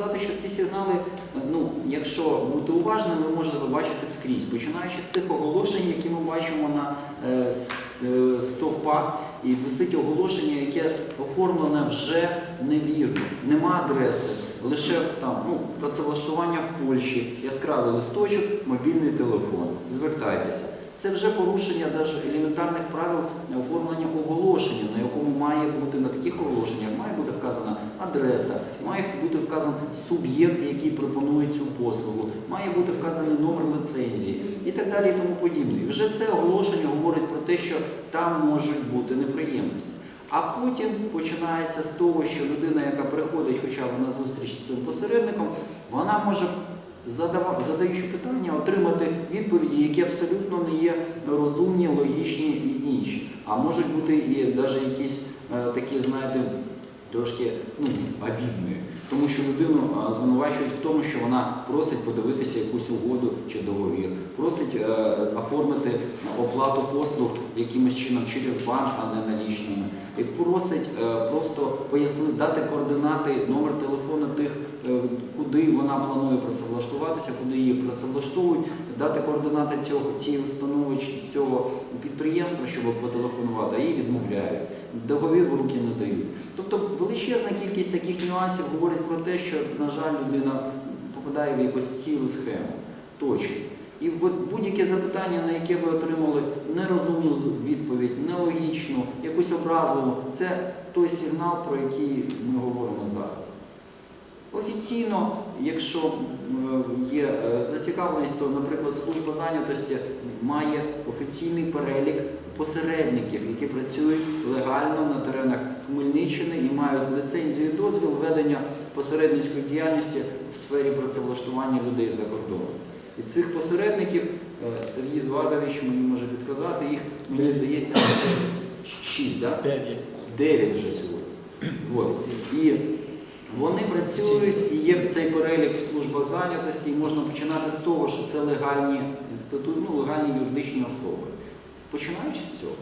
сказати, що ці сигнали, ну, якщо бути уважними, ви можете бачити скрізь, починаючи з тих оголошень, які ми бачимо на е, е, стовпах, і висить оголошення, яке оформлене вже невірно, нема адреси, лише там ну, працевлаштування в Польщі, яскравий листочок, мобільний телефон. Звертайтеся. Це вже порушення навіть елементарних правил оформлення оголошення, на якому має бути на таких оголошеннях має бути вказана адреса, має бути вказаний суб'єкт, який пропонує цю послугу, має бути вказаний номер лицензії і так далі і тому подібне. І вже це оголошення говорить про те, що там можуть бути неприємності. А потім починається з того, що людина, яка приходить хоча б на зустріч з цим посередником, вона може задаючи питання, отримати відповіді, які абсолютно не є розумні, логічні і інші. А можуть бути і навіть якісь е, такі, знаєте, трошки ну, обідні. Що людину звинувачують в тому, що вона просить подивитися якусь угоду чи договір, просить е, оформити оплату послуг якимось чином через банк, а не налічними. І просить е, просто пояснити, дати координати, номер телефону тих, е, куди вона планує працевлаштуватися, куди її працевлаштовують, дати координати цього цієї установи цього підприємства, щоб потелефонувати, а їй відмовляють. Договір в руки не дають. Тобто величезна кількість таких нюансів говорить про те, що, на жаль, людина попадає в якусь цілу схему. Точно. І будь-яке запитання, на яке ви отримали нерозумну відповідь, нелогічну, якусь образливу, це той сигнал, про який ми говоримо зараз. Офіційно, якщо є е, зацікавленість, то, наприклад, служба зайнятості має офіційний перелік посередників, які працюють легально на теренах Хмельниччини і мають ліцензію і дозвіл ведення посередницької діяльності в сфері працевлаштування людей за кордоном. І цих посередників е, Сергій Едуардович мені може підказати, їх, мені здається, шість, так? Дев'ять. 9 вже сьогодні. От. І вони працюють, і є цей перелік в службах зайнятості, і можна починати з того, що це легальні інститути, ну, легальні юридичні особи. Починаючи з цього.